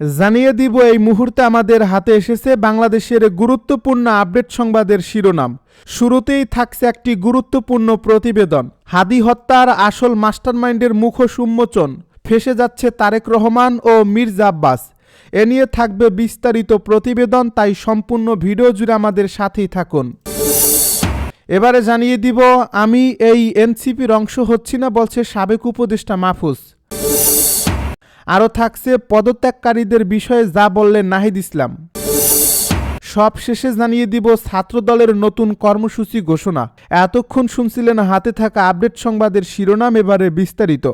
জানিয়ে দিব, এই মুহূর্তে আমাদের হাতে এসেছে বাংলাদেশের গুরুত্বপূর্ণ আপডেট সংবাদের শিরোনাম। শুরুতেই থাকছে একটি গুরুত্বপূর্ণ প্রতিবেদন। হাদি হত্যার আসল মাস্টারমাইন্ডের মুখোশ উন্মোচন। ফেসে যাচ্ছে তারেক রহমান ও মির্জা আব্বাস। এ নিয়ে থাকবে বিস্তারিত প্রতিবেদন, তাই সম্পূর্ণ ভিডিও জুড়ে আমাদের সাথেই থাকুন। এবারে জানিয়ে দিব, আমি এই এনসিপির অংশ হচ্ছি না, বলছে সাবেক উপদেষ্টা মাহফুজ। আরও থাকছে পদত্যাগকারীদের বিষয়ে যা বললেন নাহিদ ইসলাম। সব শেষে জানিয়ে দিব ছাত্রদলের নতুন কর্মসূচি ঘোষণা। এতক্ষণ শুনছিলেন হাতে থাকা আপডেট সংবাদের শিরোনাম এবারে বিস্তারিত।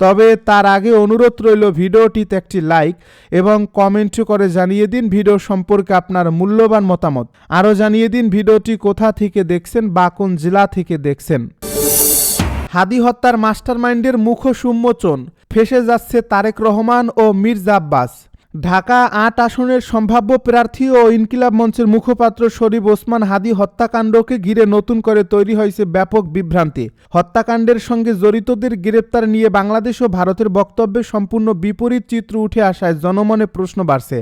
তবে তার আগে অনুরোধ রইল ভিডিওটিতে একটি লাইক এবং কমেন্ট করে জানিয়ে দিন ভিডিও সম্পর্কে আপনার মূল্যবান মতামত। আরও জানিয়ে দিন ভিডিওটি কোথা থেকে দেখছেন বা কোন জেলা থেকে দেখছেন। হাদি হত্যার মাস্টারমাইন্ডের মুখোশ উন্মোচন ফেসে যাচ্ছে তারেক রহমান ও মির্জা আব্বাস। ঢাকা আট আসনের সম্ভাব্য প্রার্থী ও ইনকিলাব মঞ্চের মুখপাত্র শরীফ ওসমান হাদি হত্যাকাণ্ডকে ঘিরে নতুন করে তৈরি হয়েছে ব্যাপক বিভ্রান্তি। হত্যাকাণ্ডের সঙ্গে জড়িতদের গ্রেপ্তার নিয়ে বাংলাদেশ ও ভারতের বক্তব্যে সম্পূর্ণ বিপরীত চিত্র উঠে আসায় জনমনে প্রশ্ন বাড়ছে।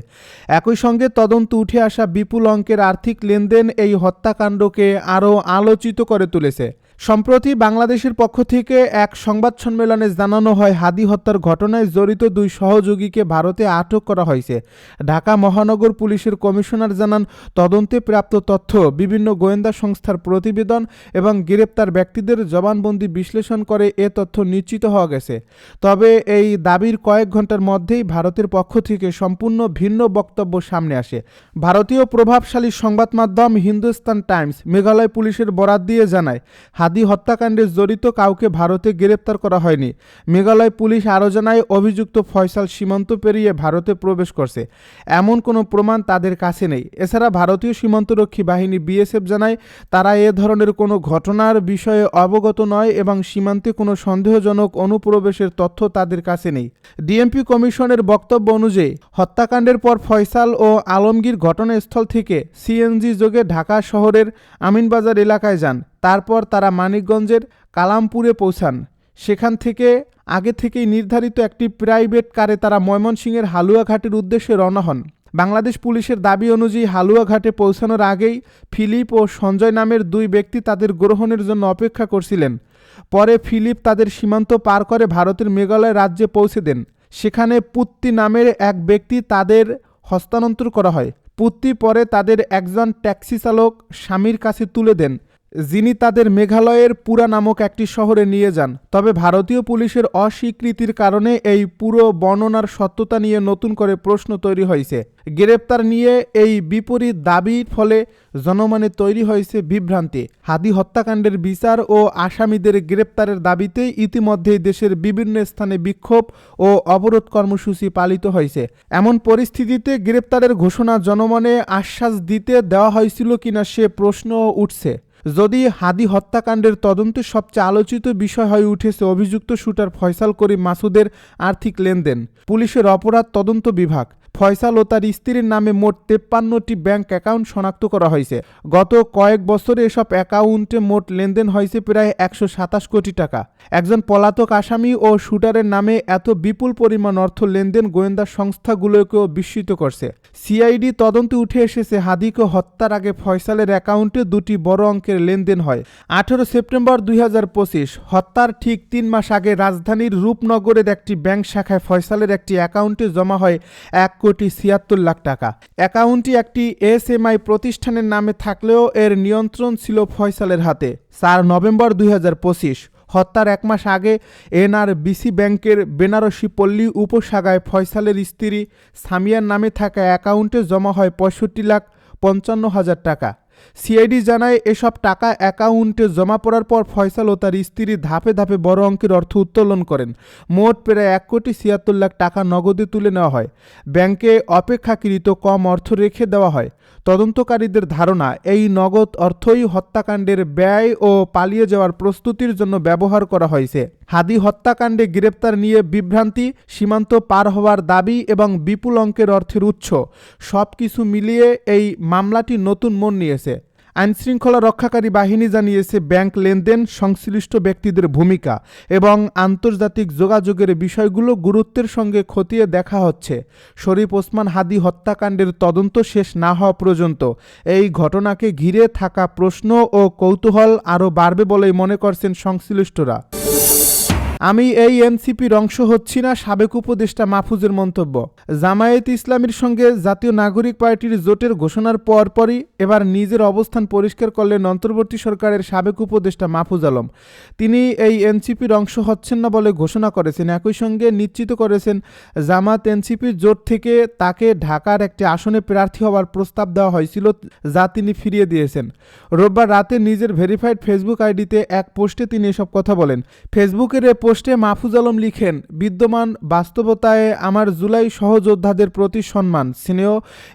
একই সঙ্গে তদন্ত উঠে আসা বিপুল অঙ্কের আর্থিক লেনদেন এই হত্যাকাণ্ডকে আরও আলোচিত করে তুলেছে। সম্প্রতি বাংলাদেশের পক্ষ থেকে এক সংবাদ সম্মেলনে জানানো হয়, হাদি হত্যার ঘটনায় জড়িত দুই সহযোগীকে ভারতে আটক করা হয়েছে। ঢাকা মহানগর পুলিশের কমিশনার জানান, তদন্তে প্রাপ্ত তথ্য, বিভিন্ন গোয়েন্দা সংস্থার প্রতিবেদন এবং গ্রেপ্তার ব্যক্তিদের জবানবন্দি বিশ্লেষণ করে এ তথ্য নিশ্চিত হওয়া গেছে। তবে এই দাবির কয়েক ঘণ্টার মধ্যেই ভারতের পক্ষ থেকে সম্পূর্ণ ভিন্ন বক্তব্য সামনে আসে। ভারতীয় প্রভাবশালী সংবাদ মাধ্যম হিন্দুস্তান টাইমস, মেঘালয় পুলিশের বরাত দিয়ে জানায় হাদি হত্যাকাণ্ডে জড়িত কাউকে ভারতে গ্রেপ্তার করা হয়নি। মেঘালয় পুলিশ আরও জানায় অভিযুক্ত ফয়সাল সীমান্ত পেরিয়ে ভারতে প্রবেশ করছে। এমন কোনো প্রমাণ তাদের কাছে নেই। এছাড়া ভারতীয় সীমান্তরক্ষী বাহিনী বিএসএফ জানায়, তারা এ ধরনের কোনো ঘটনার বিষয়ে অবগত নয় এবং সীমান্তে কোনো সন্দেহজনক অনুপ্রবেশের তথ্য তাদের কাছে নেই। ডিএমপি কমিশনের বক্তব্য অনুযায়ী, হত্যাকাণ্ডের পর ফয়সাল ও আলমগীর ঘটনাস্থল থেকে সিএনজি যোগে ঢাকা শহরের আমিনবাজার এলাকায় যান। তারপর তারা মানিকগঞ্জের কালামপুরে পৌঁছান। সেখান থেকে, আগে থেকেই নির্ধারিত একটি প্রাইভেট কারে তারা ময়মনসিংহের হালুয়াঘাটের উদ্দেশ্যে রওনা হন। বাংলাদেশ পুলিশের দাবি অনুযায়ী হালুয়াঘাটে পৌঁছানোর আগেই ফিলিপ ও সঞ্জয় নামের দুই ব্যক্তি তাদের গ্রহণের জন্য অপেক্ষা করছিলেন। পরে ফিলিপ তাদের সীমান্ত পার করে ভারতের মেঘালয় রাজ্যে পৌঁছে দেন। সেখানে পুত্তি নামের এক ব্যক্তি তাদের হস্তান্তর করা হয়। পুত্তি পরে তাদের একজন ট্যাক্সি চালক স্বামীর কাছে তুলে দেন। যিনি তাদের মেঘালয়ের পুরা নামক একটি শহরে নিয়ে যান। তবে ভারতীয় পুলিশের অস্বীকৃতির কারণে এই পুরো বর্ণনার সত্যতা নিয়ে নতুন করে প্রশ্ন তৈরি হয়েছে। গ্রেপ্তার নিয়ে এই বিপরীত দাবির ফলে জনমনে তৈরি হয়েছে বিভ্রান্তি। হাদি হত্যাকাণ্ডের বিচার ও আসামিদের গ্রেপ্তারের দাবিতে ইতিমধ্যেই দেশের বিভিন্ন স্থানে বিক্ষোভ ও অবরোধ কর্মসূচি পালিত হয়েছে। এমন পরিস্থিতিতে গ্রেপ্তারের ঘোষণা জনমনে আশ্বাস দিতে দেওয়া হয়েছিল কিনা সে প্রশ্ন উঠছে। যদি হাদি হত্যাকাণ্ডের তদন্তে সবচেয়ে আলোচিত বিষয় হয়ে উঠেছে অভিযুক্ত শুটার ফয়সাল করিম মাসুদের আর্থিক লেনদেন, পুলিশের অপরাধ তদন্ত বিভাগ। ফয়সাল ও তার স্ত্রীর নামে মোট তেপ্পান্নটি ব্যাংক অ্যাকাউন্ট শনাক্ত করা হয়েছে। গত কয়েক বছরে এসব অ্যাকাউন্টে মোট লেনদেন হয়েছে প্রায় একশো সাতাশ কোটি টাকা। একজন পলাতক আসামি ও শুটারের নামে এত বিপুল পরিমাণ অর্থ লেনদেন গোয়েন্দা সংস্থাগুলোকেও বিস্মিত করছে। সিআইডি তদন্তে উঠে এসেছে হাদিকে হত্যার আগে ফয়সালের অ্যাকাউন্টে দুটি বড় অঙ্কের লেনদেন হয়। আঠেরো সেপ্টেম্বর দুই হাজার পঁচিশ, হত্যার ঠিক তিন মাস আগে রাজধানীর রূপনগরের একটি ব্যাংক শাখায় ফয়সালের একটি অ্যাকাউন্টে জমা হয় এক কোটি ছিয়াত্তর লাখ টাকা। অ্যাকাউন্টটি একটি এসএমআই প্রতিষ্ঠানের নামে থাকলেও এর নিয়ন্ত্রণ ছিল ফয়সালের হাতে। চার নভেম্বর দুই হাজার পঁচিশ, হত্যার এক মাস আগে এনআরবিসি ব্যাংকের বেনারসি পল্লী উপশাখায় ফয়সালের স্ত্রী সামিয়ার নামে থাকা অ্যাকাউন্টে জমা হয় পঁয়ষট্টি লাখ পঞ্চান্ন হাজার টাকা। সিআইডি জানায়, এসব টাকা অ্যাকাউন্টে জমা পড়ার পর ফয়সাল ও তার স্ত্রী ধাপে ধাপে বড় অঙ্কের অর্থ উত্তোলন করেন। মোট প্রায় এক কোটি ছিয়াত্তর লাখ টাকা নগদে তুলে নেওয়া হয়। ব্যাংকে অপেক্ষাকৃত কম অর্থ রেখে দেওয়া হয়। তদন্তকারীদের ধারণা, এই নগদ অর্থই হত্যাকাণ্ডের ব্যয় ও পালিয়ে যাওয়ার প্রস্তুতির জন্য ব্যবহার করা হয়েছে। হাদি হত্যাকাণ্ডে গ্রেপ্তার নিয়ে বিভ্রান্তি, সীমান্ত পার হওয়ার দাবি এবং বিপুল অঙ্কের অর্থের উৎস সব কিছু মিলিয়ে এই মামলাটি নতুন মন নিয়েছে। আইনশৃঙ্খলা রক্ষাকারী বাহিনী জানিয়েছে, ব্যাংক লেনদেন সংশ্লিষ্ট ব্যক্তিদের ভূমিকা এবং আন্তর্জাতিক যোগাযোগের বিষয়গুলো গুরুত্বের সঙ্গে খতিয়ে দেখা হচ্ছে। শরীফ ওসমান হাদি হত্যাকাণ্ডের তদন্ত শেষ না হওয়া পর্যন্ত এই ঘটনাকে ঘিরে থাকা প্রশ্ন ও কৌতূহল আরও বাড়বে বলেই মনে করছেন সংশ্লিষ্টরা। আমি এই এনসিপির অংশ হচ্ছি না, সাবেক উপদেষ্টা মাহফুজের মন্তব্য। জামায়াত ইসলামীর সঙ্গে জাতীয় নাগরিক পার্টির জোটের ঘোষণার পরপরই এবার নিজের অবস্থান পরিষ্কার করলেন অন্তর্বর্তী সরকারের সাবেক উপদেষ্টা মাহফুজ আলম। তিনি এই এনসিপির অংশ হচ্ছেন না বলে ঘোষণা করেছেন, একই সঙ্গে নিশ্চিত করেছেন জামাত এনসিপির জোট থেকে তাকে ঢাকার একটি আসনে প্রার্থী হওয়ার প্রস্তাব দেওয়া হয়েছিল যা তিনি ফিরিয়ে দিয়েছেন। রোববার রাতে নিজের ভেরিফাইড ফেসবুক আইডিতে এক পোস্টে তিনি এসব কথা বলেন। ফেসবুকের এ পোস্টে মাহফুজ আলম লিখেন, বিদ্যমান বাস্তবতায় আমার জুলাই সহযোদ্ধাদের প্রতি সম্মান, স্নেহ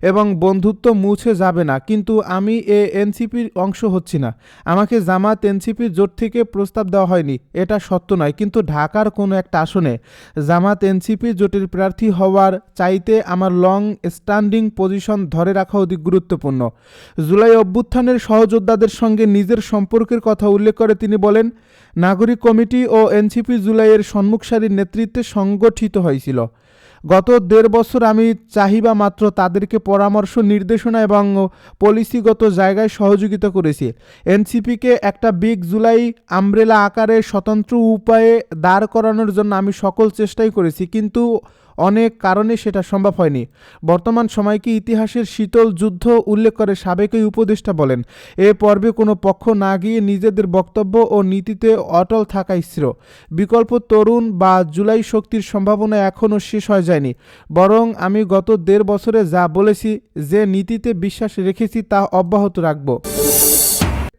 এবং বন্ধুত্ব মুছে যাবে না, কিন্তু আমি এ এনসিপির অংশ হচ্ছি না। আমাকে জামাত এনসিপির জোট থেকে প্রস্তাব দেওয়া হয়নি, এটা সত্য নয়, কিন্তু ঢাকার কোনো একটা আসনে জামাত এনসিপি জোটের প্রার্থী হওয়ার চাইতে আমার লং স্ট্যান্ডিং পজিশন ধরে রাখা অধিক গুরুত্বপূর্ণ। জুলাই অভ্যুত্থানের সহযোদ্ধাদের সঙ্গে নিজের সম্পর্কের কথা উল্লেখ করে তিনি বলেন, নাগরিক কমিটি ও এনসিপি জুলাইয়ের সম্মুখ সারির নেতৃত্বে সংগঠিত হয়েছিল। গত দেড় বছর আমি চাহিবা মাত্র তাদেরকে পরামর্শ, নির্দেশনা এবং পলিসিগত জায়গায় সহযোগিতা করেছি। এনসিপিকে একটা বিগ জুলাই আমব্রেলা আকারে স্বতন্ত্র উপায়ে দাঁড় করানোর জন্য আমি সকল চেষ্টাই করেছি, কিন্তু অনেক কারণে সেটা সম্ভব হয়নি। বর্তমান সময়কে ইতিহাসের শীতল যুদ্ধ উল্লেখ করে সাবেক এই উপদেষ্টা বলেন, এ পর্বে কোনো পক্ষ না গিয়ে নিজেদের বক্তব্য ও নীতিতে অটল থাকা স্থির। বিকল্প তরুণ বা জুলাই শক্তির সম্ভাবনা এখনও শেষ হয়ে যায়নি। বরং আমি গত দেড় বছরে যা বলেছি, যে নীতিতে বিশ্বাস রেখেছি তা অব্যাহত রাখব।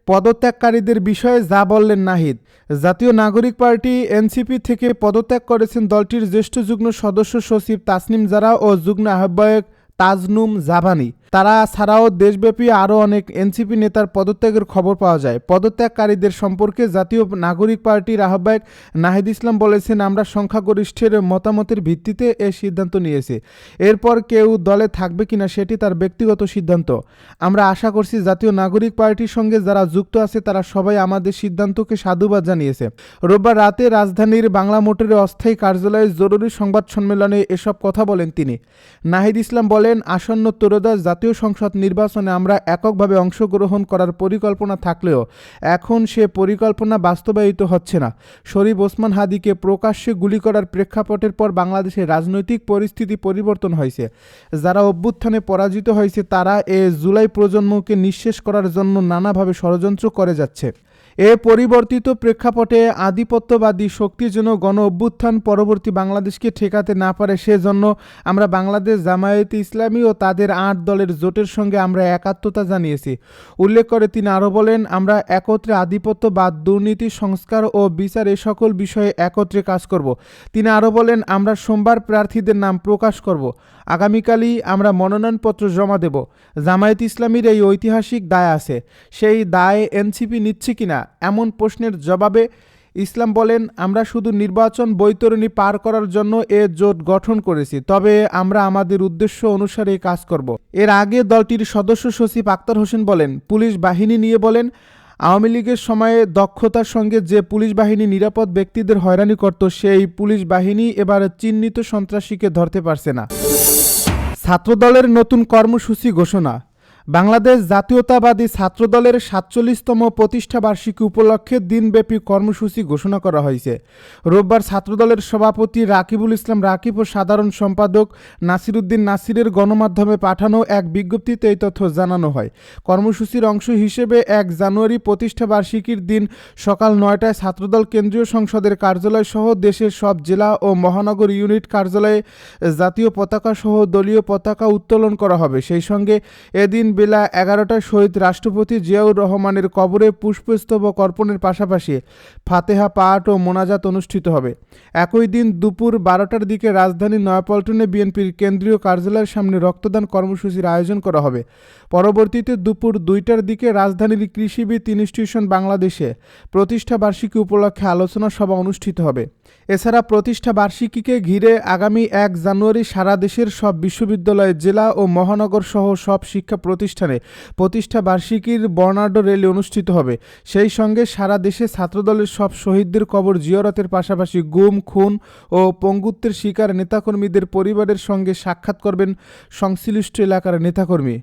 পদত্যাগকারীদের বিষয়ে যা বললেন নাহিদ। জাতীয় নাগরিক পার্টি এনসিপি থেকে পদত্যাগ করেছেন দলটির জ্যেষ্ঠ যুগ্ম সদস্য সচিব তাসনিম জারা ও যুগ্ম আহ্বায়ক তাজনুম জাভানি। তারা ছাড়াও দেশব্যাপী আরও অনেক এনসিপি নেতার পদত্যাগের খবর পাওয়া যায়। পদত্যাগকারীদের সম্পর্কে জাতীয় নাগরিক পার্টির আহ্বায়ক নাহিদ ইসলাম বলেছেন, আমরা সংখ্যাগরিষ্ঠের মতামতের ভিত্তিতে এ সিদ্ধান্ত নিয়েছি। এরপর কেউ দলে থাকবে কিনা সেটি তার ব্যক্তিগত সিদ্ধান্ত। আমরা আশা করছি জাতীয় নাগরিক পার্টির সঙ্গে যারা যুক্ত আছে, তারা সবাই আমাদের সিদ্ধান্তকে সাধুবাদ জানিয়েছে। রোববার রাতে রাজধানীর বাংলা মোটরের অস্থায়ী কার্যালয়ে জরুরি সংবাদ সম্মেলনে এসব কথা বলেন তিনি। নাহিদ ইসলাম বলেন, আসন্ন ত্রয়োদশ জাতীয় সংসদ নির্বাচনে আমরা এককভাবে অংশগ্রহণ করার পরিকল্পনা থাকলেও এখন সে পরিকল্পনা বাস্তবায়িত হচ্ছে না। শরীফ ওসমান হাদিকে প্রকাশ্যে গুলি করার প্রেক্ষাপটের পর বাংলাদেশের রাজনৈতিক পরিস্থিতি পরিবর্তন হয়েছে। যারা অভ্যুত্থানে পরাজিত হয়েছে তারা এ জুলাই প্রজন্মকে নিঃশেষ করার জন্য নানাভাবে ষড়যন্ত্র করে যাচ্ছে। এ পরিবর্তিত প্রেক্ষাপটে আধিপত্যবাদী শক্তি যেন গণ অভ্যুত্থান পরবর্তী বাংলাদেশকে ঠেকাতে না পারে সেজন্য আমরা বাংলাদেশ জামায়াতে ইসলামী ও তাদের আট দলের জোটের সঙ্গে আমরা একাত্মতা জানিয়েছি। উল্লেখ করে তিনি আরও বলেন, আমরা একত্রে আধিপত্যবাদ, দুর্নীতি, সংস্কার ও বিচার এ সকল বিষয়ে একত্রে কাজ করব। তিনি আরও বলেন, আমরা সোমবার প্রার্থীদের নাম প্রকাশ করব। আগামীকালই আমরা মনোনয়নপত্র জমা দেব। জামায়াত ইসলামীর এই ঐতিহাসিক দায় আছে। সেই দায় এনসিপি নিচ্ছে কিনা এমন প্রশ্নের জবাবে ইসলাম বলেন, আমরা শুধু নির্বাচন বৈতরণী পার করার জন্য এ জোট গঠন করেছি, তবে আমরা আমাদের উদ্দেশ্য অনুসারে কাজ করব। এর আগে দলটির সদস্য সচিব আক্তার হোসেন বলেন, পুলিশ বাহিনী নিয়ে বলেন, আওয়ামী লীগের সময়ে দক্ষতার সঙ্গে যে পুলিশ বাহিনী নিরাপদ ব্যক্তিদের হয়রানি করত, সেই পুলিশ বাহিনী এবার চিহ্নিত সন্ত্রাসীকে ধরতে পারছে না। ছাত্রদলের নতুন কর্মসূচি ঘোষণা বাংলাদেশ জাতীয়তাবাদী ছাত্রদলের সাতচল্লিশতম প্রতিষ্ঠা বার্ষিকী উপলক্ষে দিনব্যাপী কর্মসূচি ঘোষণা করা হয়েছে। রোববার ছাত্রদলের সভাপতি রাকিবুল ইসলাম রাকিব ও সাধারণ সম্পাদক নাসিরুদ্দিন নাসিরের গণমাধ্যমে পাঠানো এক বিজ্ঞপ্তিতে এই তথ্য জানানো হয়। কর্মসূচির অংশ হিসেবে এক জানুয়ারি প্রতিষ্ঠা বার্ষিকীর দিন সকাল নয়টায় ছাত্রদল কেন্দ্রীয় সংসদের কার্যালয় সহ দেশের সব জেলা ও মহানগর ইউনিট কার্যালয়ে জাতীয় পতাকা সহ দলীয় পতাকা উত্তোলন করা হবে। সেই সঙ্গে এদিন বেলা এগারোটায় শহীদ রাষ্ট্রপতি জিয়াউর রহমানের কবরে পুষ্পস্তবক অর্পণের পাশাপাশি ফাতেহা পাঠ ও মোনাজাত অনুষ্ঠিত হবে। একই দিন দুপুর বারোটার দিকে রাজধানীর নয়াপল্টনে বিএনপির কেন্দ্রীয় কার্যালয়ের সামনে রক্তদান কর্মসূচির আয়োজন করা হবে। পরবর্তীতে দুপুর দুইটার দিকে রাজধানীর কৃষিবিদ ইনস্টিটিউশন বাংলাদেশে প্রতিষ্ঠা বার্ষিকী উপলক্ষে আলোচনা সভা অনুষ্ঠিত হবে। এছাড়া প্রতিষ্ঠা বার্ষিকীকে ঘিরে আগামী এক জানুয়ারি সারা দেশের সব বিশ্ববিদ্যালয়, জেলা ও মহানগর সহ সব শিক্ষা প্রতিষ্ঠানে প্রতিষ্ঠা বার্ষিকীর বর্ণাঢ্য র্যালি অনুষ্ঠিত হবে। সেই সঙ্গে সারা দেশে ছাত্রদলের সব শহীদদের কবর জিয়ারতের পাশাপাশি গুম, খুন ও পঙ্গুত্বের শিকার নেতাকর্মীদের পরিবারের সঙ্গে সাক্ষাৎ করবেন সংশ্লিষ্ট এলাকার নেতাকর্মী।